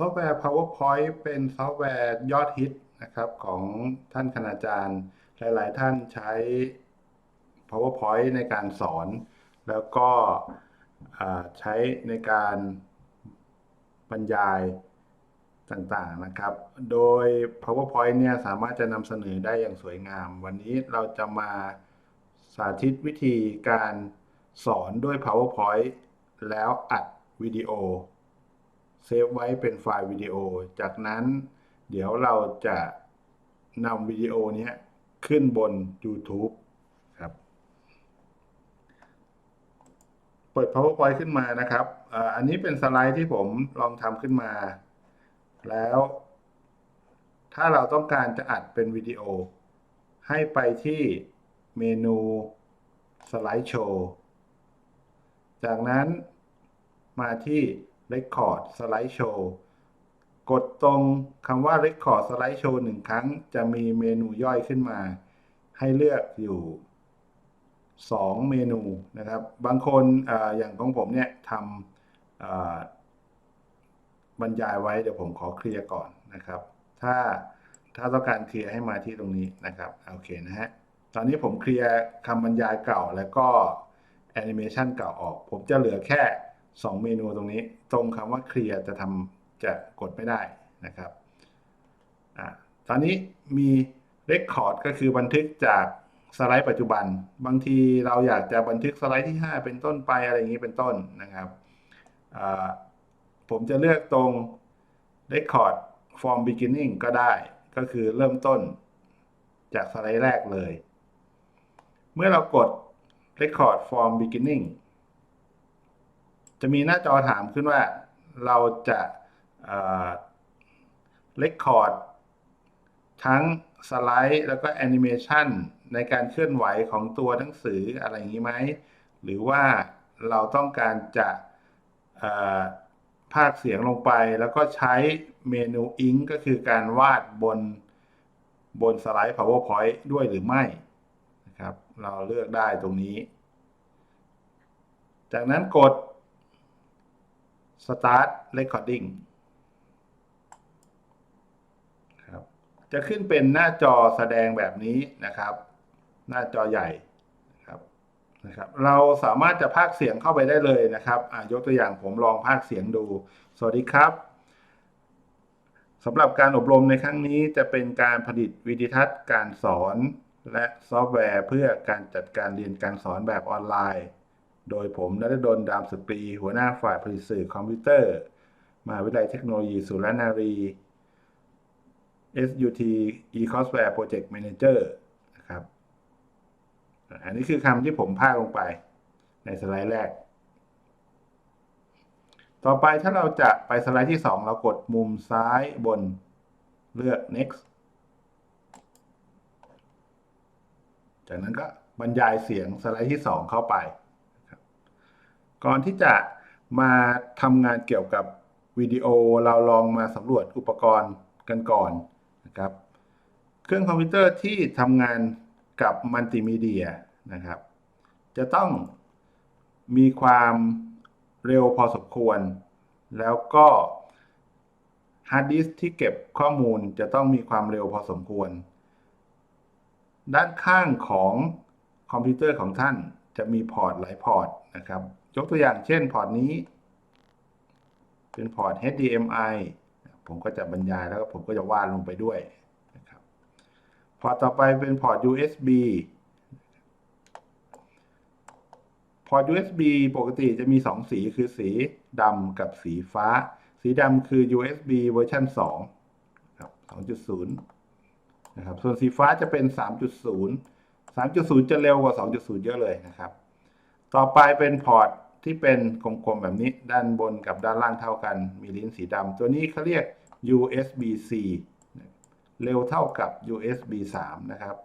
ซอฟต์แวร์ PowerPoint เป็นซอฟต์แวร์ยอดฮิตนะครับของท่านคณาจารย์ หลายๆ ท่านใช้ PowerPoint ในการสอน แล้วก็ใช้ในการบรรยายต่างๆนะครับ โดย PowerPoint เนี่ยสามารถจะนำเสนอได้อย่างสวยงาม วันนี้เราจะมาสาธิตวิธีการสอนด้วย PowerPoint แล้วอัดวิดีโอ เซฟไว้เป็นไฟล์วิดีโอ จากนั้นเดี๋ยวเราจะนำวิดีโอนี้ขึ้นบน YouTube ครับ เปิด PowerPoint ขึ้นมานะครับ อันนี้เป็นสไลด์ที่ผมลองทำขึ้นมา แล้ว ถ้าเราต้องการจะอัดเป็นวิดีโอ ให้ไปที่เมนูสไลด์โชว์ จากนั้นมาที่ Record Slide Show กดตรงคำว่า Record Slide Show หนึ่งครั้ง จะมีเมนูย่อยขึ้นมา ให้เลือกอยู่ 2 เมนูนะครับ บางคนออย่างของผมเนี่ยทำบรรยายไว้เดี๋ยวผมขอเคลียร์ก่อนนะครับ ถ้าถ้าต้องการเคลียร์ให้มาที่ตรงนี้นะครับโอเคนะฮะตอนนี้ผมเคลียร์คำบรรยายเก่าแล้วก็แอนิเมชันเก่าออก ผมจะเหลือแค่ 2 เมนูตรงนี้ตรงคำว่าเคลียร์จะทำจะกดไม่ได้นะครับอตอนนี้มี Record ก็คือบันทึกจากสไลด์ปัจจุบัน บางทีเราอยากจะบันทึกสไลด์ที่ 5 เป็นต้นไปอะไรอย่างนี้เป็นต้นนะครับผมจะเลือกตรง Record from beginning ก็ได้ ก็คือเริ่มต้นจากสไลด์แรกเลย เมื่อเรากด Record from beginning จะมีหน้าจอถามขึ้นว่าเราจะเอ่อ Record ทั้งสไลด์แล้วก็แอนิเมชันในการเคลื่อนไหวของตัวหนังสืออะไรอย่างนี้ไหม หรือว่าเราต้องการจะเอ่อพากย์เสียงลงไป แล้วก็ใช้เมนู Ink ก็คือการวาดบนบนสไลด์ PowerPoint ด้วยหรือไม่นะครับ เราเลือกได้ตรงนี้ จากนั้นกด start recording ครับจะขึ้นเป็นหน้าจอแสดงแบบนี้นะครับ หน้าจอใหญ่ครับนะครับเราสามารถจะพากเสียงเข้าไปได้เลยนะครับยกตัวอย่างผมลองพากเสียงดู สวัสดีครับสำหรับการอบรมในครั้งนี้จะเป็นการผลิตวิดีทัศน์การสอน และซอฟต์แวร์เพื่อการจัดการเรียนการสอนแบบออนไลน์ โดยผมนฤดลดามสุปรี หัวหน้าฝ่ายผลิตสื่อคอมพิวเตอร์ มหาวิทยาลัยเทคโนโลยีสุรนารี SUT eCourseWare Project Manager นะครับ อันนี้คือคำที่ผมพากลงไปในสไลด์แรก ต่อไปถ้าเราจะไปสไลด์ที่ 2 เรากดมุมซ้ายบนเลือก next จากนั้นก็บรรยายเสียงสไลด์ที่ 2 เข้าไป ก่อนที่จะมาทำงานเกี่ยวกับวิดีโอเราลองมาสำรวจอุปกรณ์กันก่อนนะครับ เครื่องคอมพิวเตอร์ที่ทำงานกับมัลติมีเดียนะครับ จะต้องมีความเร็วพอสมควร แล้วก็ฮาร์ดดิสก์ที่เก็บข้อมูลจะต้องมีความเร็วพอสมควร ด้านข้างของคอมพิวเตอร์ของท่านจะมีพอร์ตหลายพอร์ตนะครับ ยกตัวอย่างเช่นพอร์ตนี้ เป็นพอร์ต HDMI ผมก็จะบรรยายแล้วก็ผมก็จะวาดลงไปด้วยนะครับพอร์ตต่อไปเป็นพอร์ต USB พอร์ต USB ปกติจะมี 2 สีคือสีดำกับสีฟ้า สีดำคือ USB เวอร์ชัน2ครับ2.0 นะครับ ส่วนสีฟ้าจะเป็น 3.0 3.0 จะเร็วกว่า 2.0 เยอะเลยนะครับ ต่อไปเป็นพอร์ต ที่เป็นกลมๆแบบนี้ด้านบนกับด้านล่างเท่ากัน มีลิ้นสีดำตัวนี้เขาเรียก USB-C เร็วเท่ากับ USB 3 นะครับ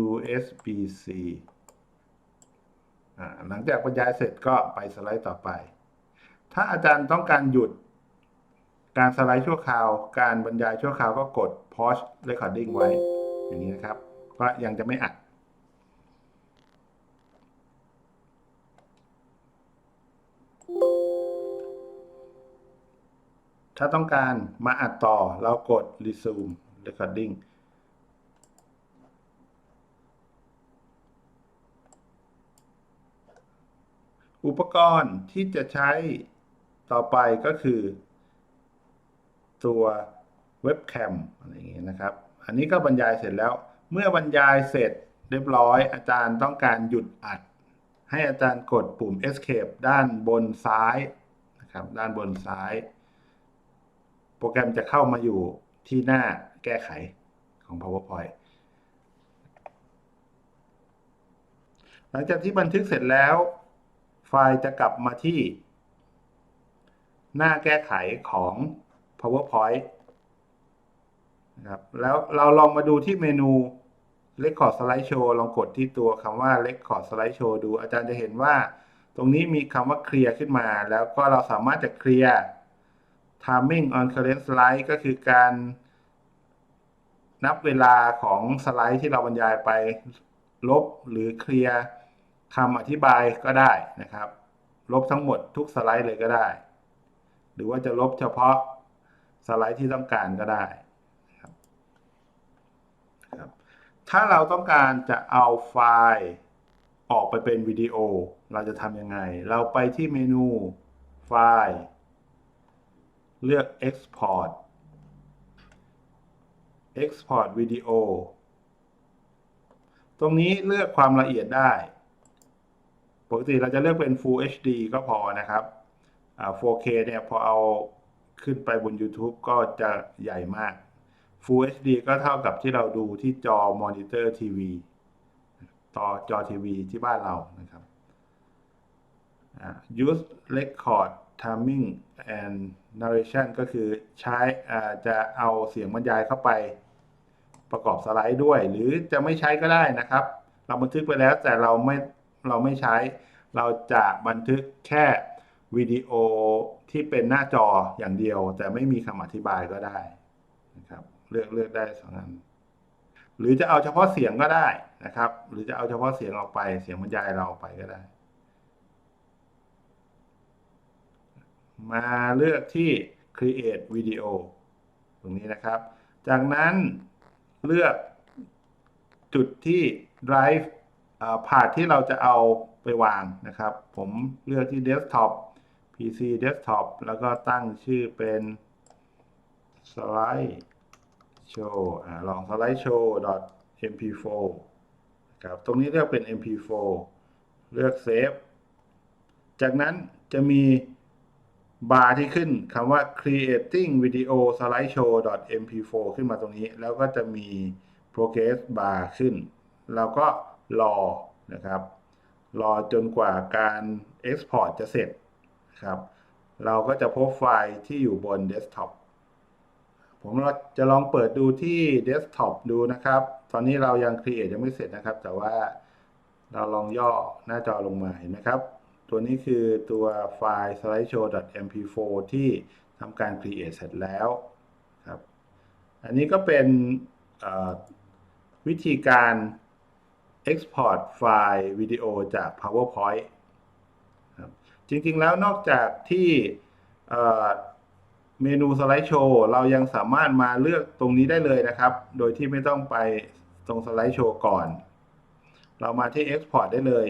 USB-C หลังจากบรรยายเสร็จก็ไปสไลด์ต่อไป ถ้าอาจารย์ต้องการหยุด การสไลด์ชั่วคราว การบรรยายชั่วคราวก็กด pause recording ไว้ อย่างนี้นะครับเพราะยังจะไม่อัด ถ้าต้องการมาอัดต่อเรากด resume recording อุปกรณ์ที่จะใช้ต่อไปก็คือ ตัวเว็บแคมอะไรอย่างเงี้ยนะครับ อันนี้ก็บรรยายเสร็จแล้ว เมื่อบรรยายเสร็จเรียบร้อย อาจารย์ต้องการหยุดอัด ให้อาจารย์กดปุ่ม escape ด้านบนซ้ายนะครับ ด้านบนซ้าย โปรแกรมจะเข้ามาอยู่ที่หน้าแก้ไขของ PowerPoint หลังจากที่บันทึกเสร็จแล้ว ไฟล์จะกลับมาที่ หน้าแก้ไขของ PowerPoint นะครับแล้วเราลองมาดูที่เมนู Record Slide Show ลองกดที่ตัวคำว่า Record Slide Show ดูอาจารย์จะเห็นว่า ตรงนี้มีคำว่าเคลียร์ขึ้นมา แล้วก็เราสามารถจะเคลียร์ Timing on Current Slide ก็คือการนับเวลาของสไลด์ที่เราบรรยายไปลบหรือเคลียร์คำอธิบายก็ได้นะครับ ลบทั้งหมดทุกสไลด์เลยก็ได้ หรือว่าจะลบเฉพาะสไลด์ที่ต้องการก็ได้ครับถ้าเราต้องการจะเอาไฟล์ออกไปเป็นวิดีโอ เราจะทำยังไง เราไปที่เมนูไฟล์ เลือก Export Export Video ตรงนี้เลือกความละเอียดได้ ปกติเราจะเลือกเป็น Full HD ก็พอนะครับ 4K เนี่ยพอเอาขึ้นไปบน YouTube ก็จะใหญ่มาก Full HD ก็เท่ากับที่เราดูที่จอมอนิเตอร์ทีวีต่อจอทีวีที่บ้านเรานะครับ Use Record Timing and Narration ก็คือใช้จะเอาเสียงบรรยายเข้าไปประกอบสไลด์ด้วย หรือจะไม่ใช้ก็ได้นะครับ เราบันทึกไปแล้วแต่เราไม่เราไม่ใช้ เราจะบันทึกแค่วิดีโอที่เป็นหน้าจออย่างเดียว แต่ไม่มีคำอธิบายก็ได้นะครับ เลือกเลือกได้สองอันหรือจะเอาเฉพาะเสียงก็ได้นะครับ หรือจะเอาเฉพาะเสียงออกไปเสียงบรรยายเราออกไปก็ได้ มาเลือกที่ create video ตรงนี้นะครับ จากนั้นเลือกจุดที่ drive พาร์ทที่เราจะเอาไปวางนะครับ ผมเลือกที่ desktop PC desktop แล้วก็ตั้งชื่อเป็น slide show อลอง slide show mp4 ครับ ตรงนี้เลือกเป็น mp4 เลือก save จากนั้นจะมี บาร์ที่ขึ้นคำว่า creating video slideshow mp4 ขึ้นมาตรงนี้ แล้วก็จะมี progress bar ขึ้น เราก็รอนะครับ รอจนกว่าการ export จะเสร็จครับ เราก็จะพบไฟล์ที่อยู่บน desktop ผมจะลองเปิดดูที่ desktop ดูนะครับ ตอนนี้เรายัง create ยังไม่เสร็จนะครับ แต่ว่าเราลองย่อหน้าจอลงมาเห็นไหมครับ ตัวนี้คือตัวไฟล์ slideshow.mp4 ที่ทำการ create เสร็จแล้วครับ อันนี้ก็เป็นวิธีการ export ไฟล์วิดีโอจาก PowerPoint ครับจริงๆแล้วนอกจากที่เมนูสไลด์โชว์เรายังสามารถมาเลือกตรงนี้ได้เลยนะครับ โดยที่ไม่ต้องไปตรงสไลด์โชว์ก่อน เรามาที่ Export ได้เลย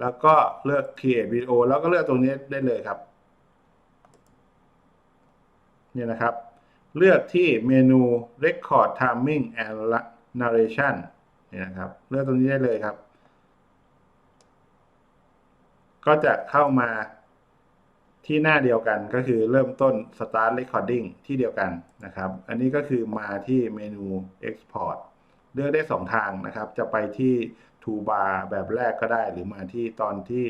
แล้วก็เลือก create video แล้วก็เลือกตรงนี้ได้เลยครับ เนี่ยนะครับ เลือกที่เมนู record timing and narration เนี่ยนะครับ เลือกตรงนี้ได้เลยครับ ก็จะเข้ามาที่หน้าเดียวกันก็คือเริ่มต้น start recording ที่เดียวกันนะครับ อันนี้ก็คือมาที่เมนู export เลือกได้ 2 ทางนะครับ จะไปที่ toolbar แบบแรกก็ได้ หรือมาที่ตอนที่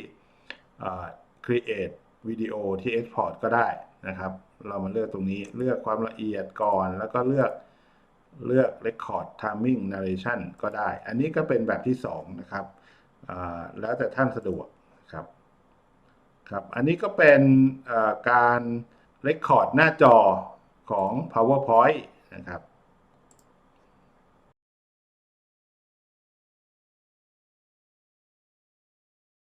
create วิดีโอที่ export ก็ได้นะครับ เรามาเลือกตรงนี้เลือกความละเอียดก่อน แล้วก็เลือกเลือก record timing narration ก็ได้ อันนี้ก็เป็นแบบที่ 2 นะครับแล้วแต่ท่านสะดวกครับครับ อันนี้ก็เป็นการ record หน้าจอของ PowerPoint นะครับ